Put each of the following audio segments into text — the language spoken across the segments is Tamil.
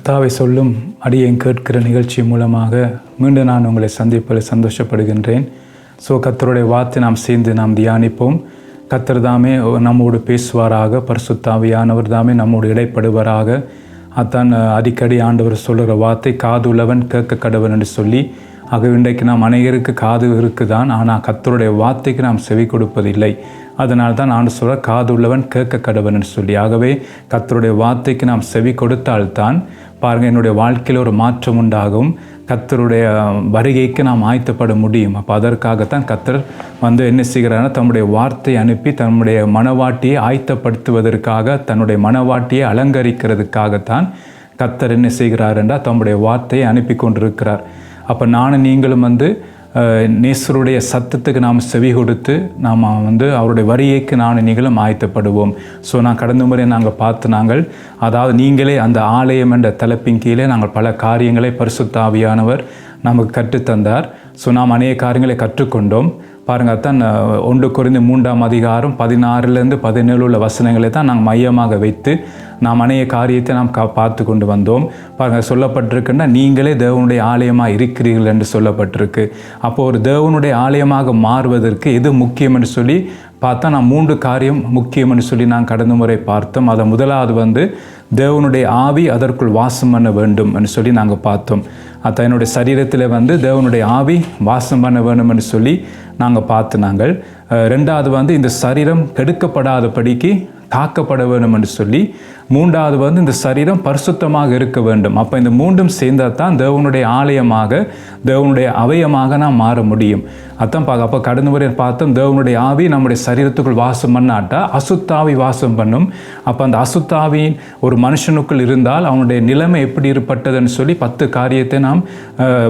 கத்தாவை சொல்லும் அடியேன் கேட்கிற நிகழ்ச்சி மூலமாக மீண்டும் நான் உங்களை சந்திப்பதில் சந்தோஷப்படுகின்றேன். ஸோ கத்தருடைய வார்த்தை நாம் சேர்ந்து நாம் தியானிப்போம். கத்தர் தாமே நம்மோடு பேசுவாராக பரிசுத்தாவியானவர் தாமே நம்மோடு இடைப்படுவாராக. அதான் அடிக்கடி ஆண்டவர் சொல்கிற வார்த்தை காது உள்ளவன் கேட்க கடவன் என்று சொல்லி ஆக இன்றைக்கு நாம் அநேகருக்கு காது இருக்குதான் ஆனால் கத்தருடைய வார்த்தைக்கு நாம் செவி கொடுப்பதில்லை. அதனால் தான் ஆண்டு சொல்ல காது உள்ளவன் கேட்க கடவன் என்று சொல்லி ஆகவே கத்தருடைய வார்த்தைக்கு நாம் செவி கொடுத்தால்தான் பாருங்கள் என்னுடைய வாழ்க்கையில் ஒரு மாற்றம் உண்டாகும். கத்தருடைய வருகைக்கு நாம் ஆயத்தப்பட முடியும். அப்போ அதற்காகத்தான் கத்தர் வந்து என்ன செய்கிறாருன்னா தம்முடைய வார்த்தை அனுப்பி தன்னுடைய மனவாட்டியை ஆயத்தப்படுத்துவதற்காக தன்னுடைய மனவாட்டியை அலங்கரிக்கிறதுக்காகத்தான் கத்தர் என்ன செய்கிறார் என்றால் தம்முடைய வார்த்தையை அனுப்பி கொண்டிருக்கிறார் அப்போ நானும் நீங்களும் வந்து நேசருடைய சத்தத்துக்கு நாம் செவி கொடுத்து நாம் வந்து அவருடைய வரியைக்கு நான் நீங்களும் ஆயத்தப்படுவோம். ஸோ நான் கடந்த முறை நாங்கள் பார்த்து நாங்கள் அதாவது நீங்களே அந்த ஆலயம் என்ற தலைப்பின் கீழே நாங்கள் பல காரியங்களை பரிசுத்தாவியானவர் நமக்கு கற்றுத்தந்தார். ஸோ நாம் அநேக காரியங்களை கற்றுக்கொண்டோம். பாருங்கள் தான் ஒன்று குறைந்து மூன்றாம் அதிகாரம் பதினாறுலேருந்து பதினேழு உள்ள வசனங்களை தான் நாங்கள் மையமாக வைத்து நாம் அநேக காரியத்தை நாம் கா பார்த்து கொண்டு வந்தோம். பாருங்கள் சொல்லப்பட்டிருக்குன்னா நீங்களே தேவனுடைய ஆலயமாக இருக்கிறீர்கள் என்று சொல்லப்பட்டிருக்கு. அப்போது ஒரு தேவனுடைய ஆலயமாக மாறுவதற்கு எது முக்கியம் என்று சொல்லி பார்த்தா நான் மூன்று காரியம் முக்கியம்னு சொல்லி நான் கடந்த முறை பார்த்தோம். அதை முதலாவது வந்து தேவனுடைய ஆவி அதற்குள் வாசம் பண்ண வேண்டும் என்று சொல்லி நாங்கள் பார்த்தோம். அது என்னுடைய சரீரத்தில் வந்து தேவனுடைய ஆவி வாசம் பண்ண வேணும்னு சொல்லி நாங்கள் பார்த்து நாங்கள் ரெண்டாவது வந்து இந்த சரீரம் கெடுக்கப்படாதபடிக்கு காக்கப்பட வேண்டும் என்று சொல்லி மூன்றாவது வந்து இந்த சரீரம் பரிசுத்தமாக இருக்க வேண்டும். அப்போ இந்த மூன்றும் சேர்ந்தால் தான் தேவனுடைய ஆலயமாக தேவனுடைய அவயமாக நாம் மாற முடியும். அதான் பார்க்க அப்போ கடந்த முறை பார்த்தோம் தேவனுடைய ஆவி நம்முடைய சரீரத்துக்குள் வாசம் பண்ணாட்டா அசுத்தாவி வாசம் பண்ணும். அப்போ அந்த அசுத்தாவியின் ஒரு மனுஷனுக்குள் இருந்தால் அவனுடைய நிலைமை எப்படி இருப்பட்டதுன்னு சொல்லி பத்து காரியத்தை நாம்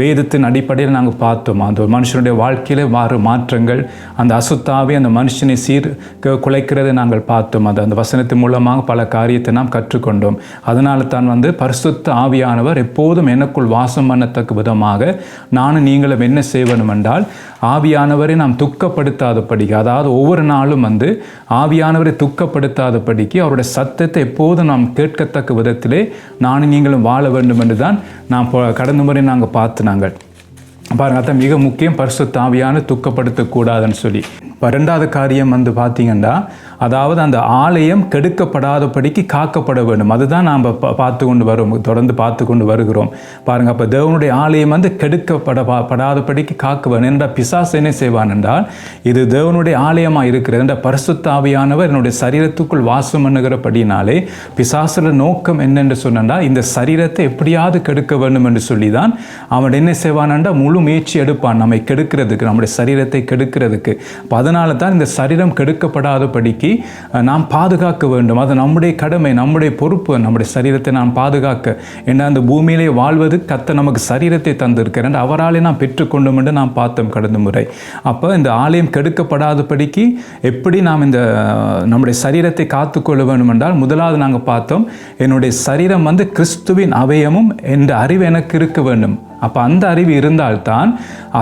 வேதத்தின் அடிப்படையில் நாங்கள் பார்த்தோம். அந்த மனுஷனுடைய வாழ்க்கையில் மாறு மாற்றங்கள் அந்த அசுத்தாவி அந்த மனுஷனை சீர் குலைக்கிறதை நாங்கள் பார்த்தோம். அது அந்த வசனத்தின் மூலமாக பல காரியத்தை நாம் கற்றுக்கொண்டோம். அதனால தான் வந்து பரிசுத்த ஆவியானவர் எப்போதும் எனக்குள் வாசம் பண்ணத்தக்க விதமாக நானும் நீங்களும் என்ன செய்வனும் என்றால் ஆவியானவரை நாம் துக்கப்படுத்தாதபடிக்கு அதாவது ஒவ்வொரு நாளும் வந்து ஆவியானவரை துக்கப்படுத்தாதபடிக்கு அவருடைய சத்தத்தை எப்போதும் நாம் கேட்கத்தக்க விதத்திலே நானும் நீங்களும் வாழ வேண்டும் என்று தான் நாம் கடந்த முறை நாங்கள் பார்த்து நாங்கள். பாருங்க அதான் மிக முக்கியம் பரிசுத்த ஆவியான துக்கப்படுத்தக்கூடாதுன்னு சொல்லி. இப்போ ரெண்டாவது காரியம் வந்து பார்த்தீங்கன்னா அதாவது அந்த ஆலயம் கெடுக்கப்படாதபடிக்கு காக்கப்பட வேண்டும். அதுதான் நாம் பார்த்து கொண்டு வரும் தொடர்ந்து பார்த்து கொண்டு வருகிறோம். பாருங்கள் அப்போ தேவனுடைய ஆலயம் வந்து கெடுக்கப்பட படாதபடிக்கு காக்குவன். என்ற பிசாஸ் என்ன செய்வான் என்றால் இது தேவனுடைய ஆலயமாக இருக்கிறது. என்ற பரிசுத்தாவியானவர் என்னுடைய சரீரத்துக்குள் வாசம் பண்ணுகிறபடினாலே பிசாசுல நோக்கம் என்னென்று சொன்னால் இந்த சரீரத்தை எப்படியாவது கெடுக்க வேண்டும் என்று சொல்லி தான் அவன் என்ன செய்வான் முழு முயற்சி எடுப்பான். நம்மை கெடுக்கிறதுக்கு நம்முடைய சரீரத்தை கெடுக்கிறதுக்கு. அப்போ அதனால தான் இந்த சரீரம் கெடுக்கப்படாதபடிக்கு நாம் பாதுகாக்க வேண்டும். அது நம்முடைய கடமை நம்முடைய பொறுப்பு நம்முடைய சரீரத்தை நாம் பாதுகாக்க. ஏன்னா அந்த பூமியிலே வாழ்வது கத்த நமக்கு சரீரத்தை தந்திருக்கிறேன் அவராலே நாம் பெற்றுக்கொண்டோம் என்று நாம் பார்த்தோம் கடந்த முறை. அப்போ இந்த ஆலயம் கெடுக்கப்படாதபடிக்கு எப்படி நாம் இந்த நம்முடைய சரீரத்தை காத்துக்கொள்ள வேண்டும் என்றால் முதலாவது நாங்கள் பார்த்தோம் என்னுடைய சரீரம் வந்து கிறிஸ்துவின் அவயமும் என்ற அறிவு எனக்கு இருக்க வேண்டும். அப்போ அந்த அறிவு இருந்தால்தான்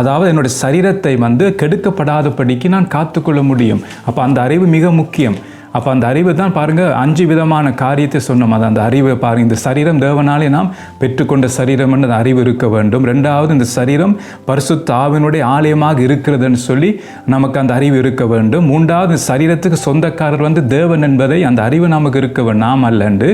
அதாவது என்னுடைய சரீரத்தை வந்து கெடுக்கப்படாதபடிக்கு நான் காத்துக்கொள்ள முடியும். அப்போ அந்த அறிவு மிக முக்கியம். அப்போ அந்த அறிவு தான் பாருங்கள் அஞ்சு விதமான காரியத்தை சொன்னோம். அது அந்த அறிவை பாருங்கள் இந்த சரீரம் தேவனாலே நாம் பெற்றுக்கொண்ட சரீரம் அந்த அறிவு இருக்க வேண்டும். ரெண்டாவது இந்த சரீரம் பரிசு தாவினுடைய ஆலயமாக இருக்கிறதுன்னு சொல்லி நமக்கு அந்த அறிவு இருக்க வேண்டும். மூன்றாவது சரீரத்துக்கு சொந்தக்காரர் வந்து தேவன் என்பதை அந்த அறிவு நமக்கு இருக்க வேண்டும். நாம் அல்லண்டு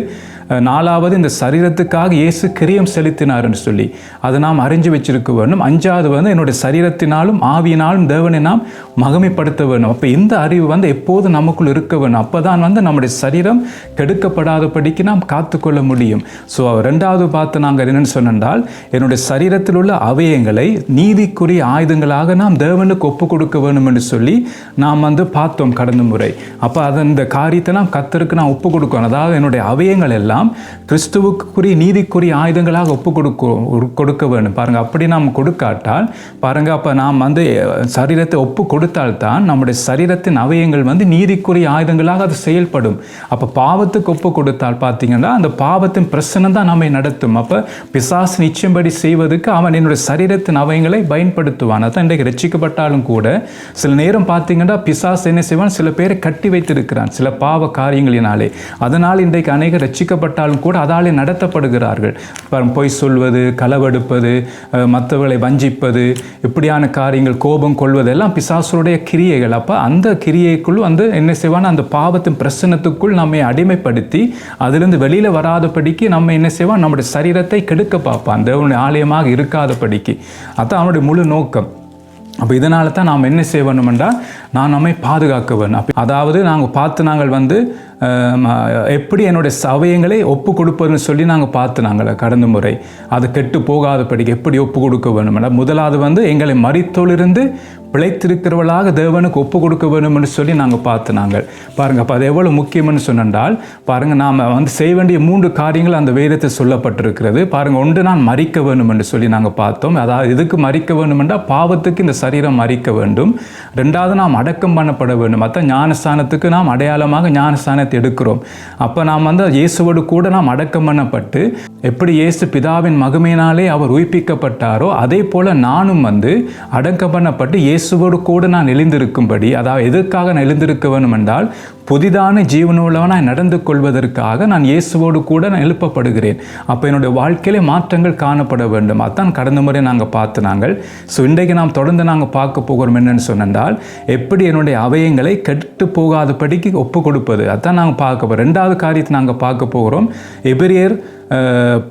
நாலாவது இந்த சரீரத்துக்காக இயேசு கிரியம் செலுத்தினார்னு சொல்லி அதை நாம் அறிஞ்சு வச்சிருக்க வேணும் அஞ்சாவது வந்து என்னுடைய சரீரத்தினாலும் ஆவியினாலும் தேவனை நாம் மகமைப்படுத்த வேணும் அப்போ இந்த அறிவு வந்து எப்போதும் நமக்குள் இருக்க வேணும் அப்போ தான் வந்து நம்முடைய சரீரம் கெடுக்கப்படாதபடிக்கு நாம் காத்துக்கொள்ள முடியும். ஸோ ரெண்டாவது பார்த்து நாங்கள் என்னென்னு சொன்னால் என்னுடைய சரீரத்தில் உள்ள அவயங்களை நீதிக்குரிய ஆயுதங்களாக நாம் தேவனுக்கு ஒப்பு கொடுக்க வேணும் என்று சொல்லி நாம் வந்து பார்த்தோம் கடந்த முறை. அப்போ அதை இந்த காரியத்தை நாம் கத்தருக்கு நான் ஒப்பு கொடுக்கணும். அதாவது என்னுடைய அவயங்கள் எல்லாம் எல்லாம் கிறிஸ்துவுக்குரிய நீதிக்குரிய ஆயுதங்களாக ஒப்பு கொடுக்க கொடுக்க வேண்டும். பாருங்கள் அப்படி நாம் கொடுக்காட்டால் பாருங்கள் அப்போ நாம் வந்து சரீரத்தை ஒப்பு கொடுத்தால்தான் நம்முடைய சரீரத்தின் அவயங்கள் வந்து நீதிக்குரிய ஆயுதங்களாக அது செயல்படும். அப்போ பாவத்துக்கு ஒப்பு கொடுத்தால் பார்த்தீங்கன்னா அந்த பாவத்தின் பிரச்சனை தான் நம்மை நடத்தும். அப்போ பிசாஸ் நிச்சயம்படி செய்வதற்கு அவன் என்னுடைய சரீரத்தின் அவயங்களை பயன்படுத்துவான். அதான் இன்றைக்கு ரசிக்கப்பட்டாலும் கூட சில நேரம் பார்த்தீங்கன்னா பிசாஸ் என்ன செய்வான்? சில பேரை கட்டி வைத்திருக்கிறான் சில பாவ காரியங்களினாலே. அதனால் இன்றைக்கு அநேக ரசிக்கப்பட்ட அழைக்கப்பட்டாலும் கூட அதாலே நடத்தப்படுகிறார்கள். பொய் சொல்வது களவெடுப்பது மற்றவர்களை வஞ்சிப்பது இப்படியான காரியங்கள் கோபம் கொள்வது எல்லாம் பிசாசுடைய கிரியைகள். அப்போ அந்த கிரியைக்குள் வந்து என்ன செய்வான் அந்த பாவத்தின் பிரசனத்துக்குள் நம்மை அடிமைப்படுத்தி அதிலிருந்து வெளியில் வராதபடிக்கு நம்ம என்ன செய்வான் நம்முடைய சரீரத்தை கெடுக்க பார்ப்பான் தேவனுடைய ஆலயமாக இருக்காதபடிக்கு. அதான் அவனுடைய முழு நோக்கம். அப்போ இதனால தான் நாம் என்ன செய்ய வேண்டுமென்றால் நான் நம்மை பாதுகாக்க வேணும் அதாவது நாங்கள் பார்த்து நாங்கள் வந்து எப்படி என்னுடைய சவயங்களை ஒப்பு கொடுப்பதுன்னு சொல்லி நாங்கள் பார்த்து நாங்கள் கடந்த முறை. அது கெட்டு போகாதபடிக்கு எப்படி ஒப்பு கொடுக்க வேணும் முதலாவது வந்து எங்களை மறித்தோலிருந்து பிழைத்திருக்கிறவளாக தேவனுக்கு ஒப்பு கொடுக்க வேண்டும் என்று சொல்லி நாங்கள் பார்த்து நாங்கள். பாருங்கள் அப்போ அது எவ்வளோ முக்கியம்னு சொன்னால் பாருங்கள் நாம் வந்து செய்ய வேண்டிய மூன்று காரியங்கள் அந்த வேதத்தில் சொல்லப்பட்டிருக்கிறது. பாருங்கள் ஒன்று நான் மறிக்க வேணும் என்று சொல்லி நாங்கள் பார்த்தோம். அதாவது எதுக்கு மறிக்க வேணுமென்றால் பாவத்துக்கு இந்த சரீரம் மறிக்க வேண்டும். ரெண்டாவது நாம் அடக்கம் பண்ணப்பட வேண்டும். மற்ற ஞானஸ்தானத்துக்கு நாம் அடையாளமாக ஞானஸ்தானத்தை எடுக்கிறோம். அப்போ நாம் வந்து இயேசுவோடு கூட நாம் அடக்கம் பண்ணப்பட்டு எப்படி இயேசு பிதாவின் மகிமையினாலே அவர் உயிர்ப்பிக்கப்பட்டாரோ அதே போல நானும் வந்து அடக்கம் பண்ணப்பட்டு இயேசுவோடு கூட நான் எழுந்திருக்கும்படி அதாவது எதற்காக நான் எழுந்திருக்க வேண்டும் என்றால் புதிதான ஜீவனுள்ளவனாய் நடந்து கொள்வதற்காக நான் இயேசுவோடு கூட நான் எழுப்பப்படுகிறேன். அப்போ என்னுடைய வாழ்க்கையிலே மாற்றங்கள் காணப்பட வேண்டும். அதான் கடந்த முறை நாங்கள் பார்த்து நாங்கள். ஸோ இன்றைக்கு நாம் தொடர்ந்து நாங்கள் பார்க்க போகிறோம் என்னென்னு சொன்னால் எப்படி என்னுடைய அவயங்களை கெட்டு போகாதபடிக்கு ஒப்பு கொடுப்பது? அதான் நாங்கள் பார்க்க போகிறோம் ரெண்டாவது காரியத்தை நாங்கள் பார்க்க போகிறோம். எபிரியர்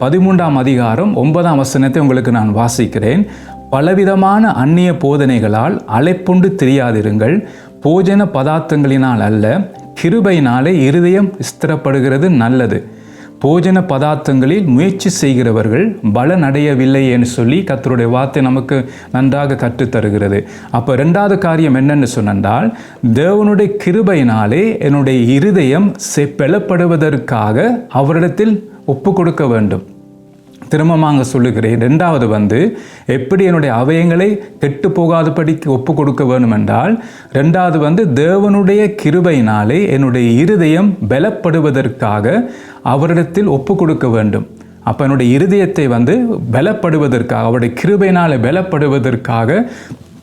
பதிமூன்றாம் அதிகாரம் ஒன்பதாம் வசனத்தை உங்களுக்கு நான் வாசிக்கிறேன். பலவிதமான அந்நிய போதனைகளால் அலைப்புண்டு தெரியாதிருங்கள். போஜன பதார்த்தங்களினால் அல்ல கிருபையினாலே இருதயம் ஸ்திரப்படுகிறது நல்லது. போஜன பதார்த்தங்களில் முயற்சி செய்கிறவர்கள் பலன் அடையவில்லை என்று சொல்லி கத்தருடைய வார்த்தை நமக்கு நன்றாக கற்றுத் தருகிறது அப்போ ரெண்டாவது காரியம் என்னென்னு சொன்னால் தேவனுடைய கிருபையினாலே என்னுடைய இருதயம் செ- பெலப்படுவதற்காக அவரிடத்தில் ஒப்பு கொடுக்க வேண்டும். திரும்பமாக சொல்லுகிறேன். ரெண்டாவது வந்து எப்படி என்னுடைய அவயங்களை கெட்டு போகாதபடிக்கு ஒப்பு கொடுக்க வேணுமென்றால் ரெண்டாவது வந்து தேவனுடைய கிருபையினாலே என்னுடைய இருதயம் பலப்படுவதற்காக அவரிடத்தில் ஒப்பு கொடுக்க வேண்டும். அப்போ என்னுடைய இருதயத்தை வந்து பலப்படுவதற்காக அவருடைய கிருபையினால் பலப்படுவதற்காக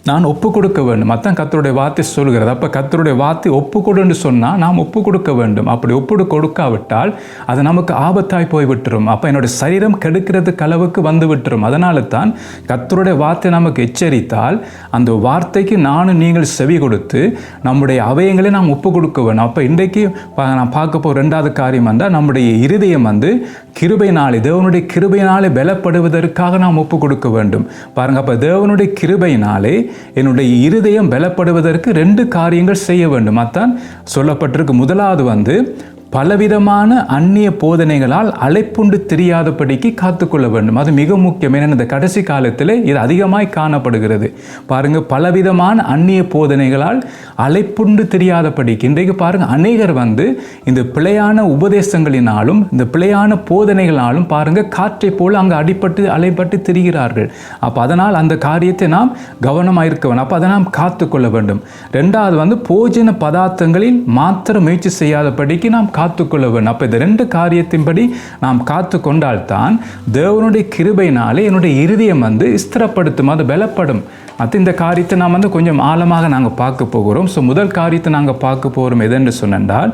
நான் ஒப்பு கொடுக்க வேண்டும். அதான் கத்தருடைய வார்த்தை சொல்கிறது அப்போ கத்தருடைய வார்த்தை ஒப்பு கொடுன்னு சொன்னால் நாம் ஒப்பு கொடுக்க வேண்டும். அப்படி ஒப்பு கொடுக்காவிட்டால் அது நமக்கு ஆபத்தாய் போய் விட்டுரும் அப்போ என்னுடைய சரீரம் கெடுக்கிறதுக்கு அளவுக்கு வந்து விட்டுரும் அதனால தான் கத்தருடைய வார்த்தை நமக்கு எச்சரித்தால் அந்த வார்த்தைக்கு நானும் நீங்கள் செவி கொடுத்து நம்முடைய அவயங்களை நாம் ஒப்பு கொடுக்க வேண்டும். அப்போ இன்றைக்கு பா- நான் பார்க்க போகிற ரெண்டாவது காரியம் வந்தால் நம்முடைய இருதயம் வந்து கிருபையினாலே தேவனுடைய கிருபையினாலே பலப்படுவதற்காக நாம் ஒப்பு கொடுக்க வேண்டும். பாருங்க அப்போ தேவனுடைய கிருபையினாலே என்னுடைய இருதயம் பலப்படுவதற்கு ரெண்டு காரியங்கள் செய்ய வேண்டும். அதான் சொல்லப்பட்டிருக்கு. முதலாவது வந்து பலவிதமான அந்நிய போதனைகளால் அலைப்புண்டு தெரியாதபடிக்கு காத்துக்கொள்ள வேண்டும். அது மிக முக்கியம். ஏன்னா இந்த கடைசி காலத்தில் இது அதிகமாய் காணப்படுகிறது. பாருங்க பலவிதமான அந்நிய போதனைகளால் அலைப்புண்டு தெரியாதபடிக்கு இன்றைக்கு பாருங்க அநேகர் வந்து இந்த பிழையான உபதேசங்களினாலும் இந்த பிழையான போதனைகளாலும் பாருங்க காற்றை போல் அங்கே அடிப்பட்டு அலைப்பட்டு திரிகிறார்கள். அப்போ அதனால் அந்த காரியத்தை நாம் கவனமாக இருக்க வேண்டும். அப்போ அதை நாம் காத்துக்கொள்ள வேண்டும். ரெண்டாவது வந்து போஜன பதார்த்தங்களில் மாத்திரம் முயற்சி செய்யாதபடிக்கு நாம் கா காத்துக்கொள்ள வேண்டும் அப்போ இந்த ரெண்டு காரியத்தின்படி நாம் காத்து கொண்டால்தான் தேவனுடைய கிருபையினாலே என்னுடைய இருதயம் வந்து ஸ்திரப்படுத்தும் அது பலப்படும். அது இந்த காரியத்தை நாம் வந்து கொஞ்சம் ஆழமாக நாங்கள் பார்க்க போகிறோம். ஸோ முதல் காரியத்தை நாங்கள் பார்க்க போகிறோம் எதென்று சொன்னால்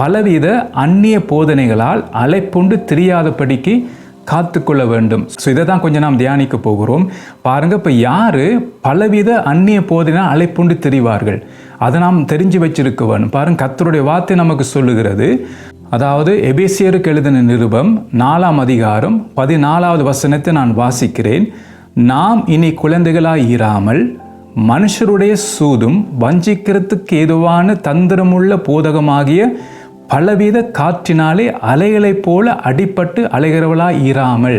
பலவித அந்நிய போதனைகளால் அலைப்புண்டு தெரியாதபடிக்கு காத்துக்கொள்ள வேண்டும். ஸோ இதை தான் கொஞ்சம் நாம் தியானிக்க போகிறோம். பாருங்க இப்போ யாரு பலவித அந்நிய போதனை அழைப்புண்டு தெரிவார்கள்? அதை நாம் தெரிஞ்சு வச்சிருக்க வேணும் பாருங்க கத்தருடைய வார்த்தை நமக்கு சொல்லுகிறது. அதாவது எபேசியருக்கு எழுதின நிருபம் நாலாம் அதிகாரம் பதினாலாவது வசனத்தை நான் வாசிக்கிறேன். நாம் இனி குழந்தைகளாய் இராமல் மனுஷருடைய சூதும் வஞ்சிக்கிறதுக்கு ஏதுவான தந்திரமுள்ள போதகமாகிய பலவித காற்றினாலே அலைகளைப் போல அடிப்பட்டு அலைகிறவளாய் இராமல்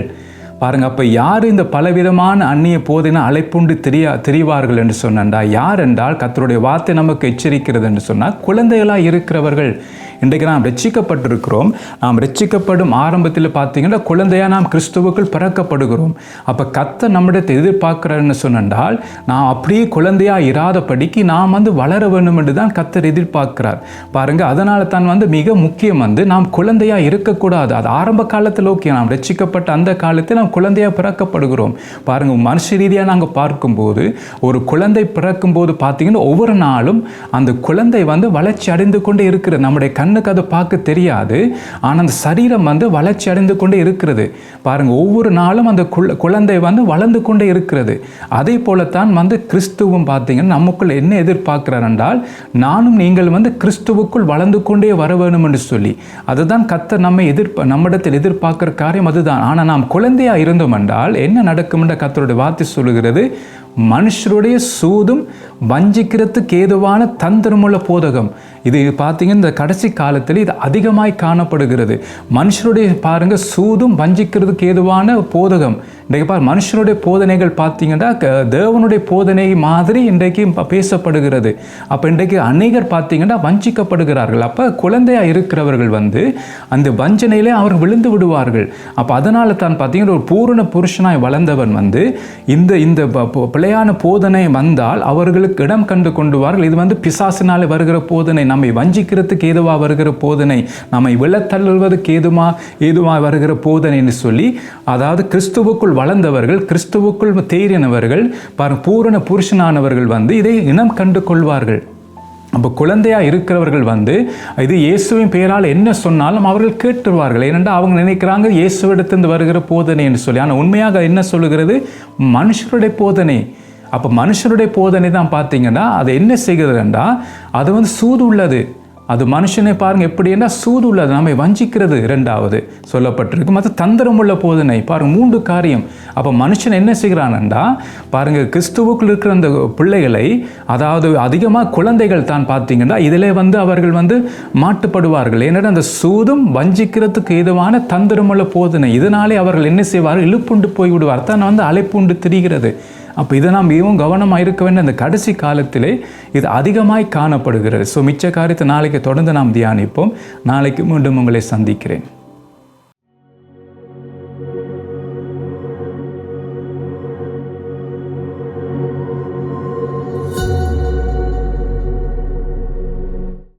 பாருங்க அப்போ யார் இந்த பலவிதமான அந்நிய போதின அழைப்புண்டு தெரியா தெரிவார்கள் என்று சொன்னண்டா? யார் என்றால் கத்தருடைய வார்த்தை நமக்கு எச்சரிக்கிறது என்று சொன்னால் குழந்தைகளாக இருக்கிறவர்கள். இன்றைக்கு நாம் ரட்சிக்கப்பட்டிருக்கிறோம். நாம் ரட்சிக்கப்படும் ஆரம்பத்தில் பார்த்தீங்கன்னா குழந்தையா நாம் கிறிஸ்துவுக்குள் பிறக்கப்படுகிறோம். அப்போ கத்த நம்மிடத்தை எதிர்பார்க்குறாருன்னு சொன்னால் நாம் அப்படியே குழந்தையா இராதபடிக்கு நாம் வந்து வளர வேண்டும் என்று தான் கத்தர் எதிர்பார்க்கிறார். பாருங்க அதனால தான் வந்து மிக முக்கியம் வந்து நாம் குழந்தையா இருக்கக்கூடாது. அது ஆரம்ப காலத்தில் ஓகே நாம் ரட்சிக்கப்பட்ட அந்த காலத்தில் நாம் குழந்தையா பிறக்கப்படுகிறோம். பாருங்க மனுஷ ரீதியாக நாங்கள் பார்க்கும்போது ஒரு குழந்தை பிறக்கும்போது பார்த்தீங்கன்னா ஒவ்வொரு நாளும் அந்த குழந்தை வந்து வளர்ச்சி அடைந்து கொண்டே இருக்கிறது. நம்முடைய கண் கண்ணுக்கு அது பார்க்க தெரியாது. ஆனால் அந்த சரீரம் வந்து வளர்ச்சி அடைந்து கொண்டே இருக்கிறது. பாருங்க ஒவ்வொரு நாளும் அந்த குழந்தை வந்து வளர்ந்து கொண்டே இருக்கிறது. அதே போலத்தான் வந்து கிறிஸ்துவும் பார்த்தீங்கன்னா நமக்குள் என்ன எதிர்பார்க்கிறார் என்றால் நானும் நீங்கள் வந்து கிறிஸ்துவுக்குள் வளர்ந்து கொண்டே வர வேணும் என்று சொல்லி. அதுதான் கத்தர் நம்மை எதிர்ப்ப நம்மிடத்தில் எதிர்பார்க்கிற காரியம் அதுதான். ஆனால் நாம் குழந்தையா இருந்தோம் என்றால் என்ன நடக்கும் என்ற கத்தருடைய வார்த்தை சொல்லுகிறது மனுஷருடைய சூதும் வஞ்சிக்கிறதுக்கு ஏதுவான தந்திரமுள்ள போதகம். இது பார்த்தீங்கன்னா இந்த கடைசி காலத்தில் இது அதிகமாய் காணப்படுகிறது. மனுஷருடைய பாருங்க சூதும் வஞ்சிக்கிறதுக்கு ஏதுவான போதகம். இன்றைக்கு பாரு மனுஷனுடைய போதனைகள் பார்த்தீங்கன்னா க- தேவனுடைய போதனை மாதிரி இன்றைக்கு பேசப்படுகிறது. அப்போ இன்றைக்கு அநேகர் பார்த்தீங்கன்னா வஞ்சிக்கப்படுகிறார்கள். அப்போ குழந்தையாக இருக்கிறவர்கள் வந்து அந்த வஞ்சனையிலே அவர் விழுந்து விடுவார்கள். அப்போ அதனால தான் பார்த்தீங்கன்னா ஒரு பூரண புருஷனாய் வளர்ந்தவன் வந்து இந்த இந்த ப- பிழையான போதனை வந்தால் அவர்களுக்கு இடம் கண்டு கொண்டுவார்கள். இது வந்து பிசாசினாலே வருகிற போதனை. நம்மை வஞ்சிக்கிறதுக்கு ஏதுவாக வருகிற போதனை. நம்மை விழத்தள்ளுவதற்கு ஏதுமா ஏதுவாக வருகிற போதனைன்னு சொல்லி அதாவது கிறிஸ்துவுக்குள் வளர்ந்தவர்கள் கிறிஸ்துவுக்குள் தேறினவர்கள் பாரு பூரண புருஷனானவர்கள் வந்து இதை இனம் கண்டு கொள்வார்கள். அப்போ குழந்தையாக இருக்கிறவர்கள் வந்து இது இயேசுவின் பெயரால் என்ன சொன்னாலும் அவர்கள் கேட்டுருவார்கள் ஏனென்றால் அவங்க நினைக்கிறாங்க இயேசுவிடத்திலிருந்து வருகிற போதனை என்று சொல்லி. ஆனால் உண்மையாக என்ன சொல்லுகிறது? மனுஷருடைய போதனை. அப்போ மனுஷருடைய போதனை தான் பார்த்தீங்கன்னா அது என்ன செய்கிறதுண்டா அது வந்து சூது உள்ளது. அது மனுஷனை பாருங்கள் எப்படின்னா சூது உள்ளது. நம்மை வஞ்சிக்கிறது இரண்டாவது சொல்லப்பட்டிருக்கு. மற்ற தந்திரமுள்ள போதனை பாருங்கள் மூன்று காரியம். அப்போ மனுஷன் என்ன செய்கிறானண்டா பாருங்கள் கிறிஸ்துவுக்குள் இருக்கிற அந்த பிள்ளைகளை அதாவது அதிகமாக குழந்தைகள் தான் பார்த்தீங்கன்னா இதிலே வந்து அவர்கள் வந்து மாட்டுப்படுவார்கள். ஏன்னா அந்த சூதும் வஞ்சிக்கிறதுக்கு ஏதுவான தந்திரமுள்ள போதனை. இதனாலே அவர்கள் என்ன செய்வார்கள்? இழுப்புண்டு போய்விடுவார் தான் வந்து அழைப்புண்டு திரிகிறது. அப்போ இதை நாம் மிகவும் கவனமாக இருக்க வேண்டும். அந்த கடைசி காலத்திலே இது அதிகமாய் காணப்படுகிறது. ஸோ மிச்ச காரியத்தை நாளைக்கு தொடர்ந்து நாம் தியானிப்போம். நாளைக்கு மீண்டும் உங்களை சந்திக்கிறேன்.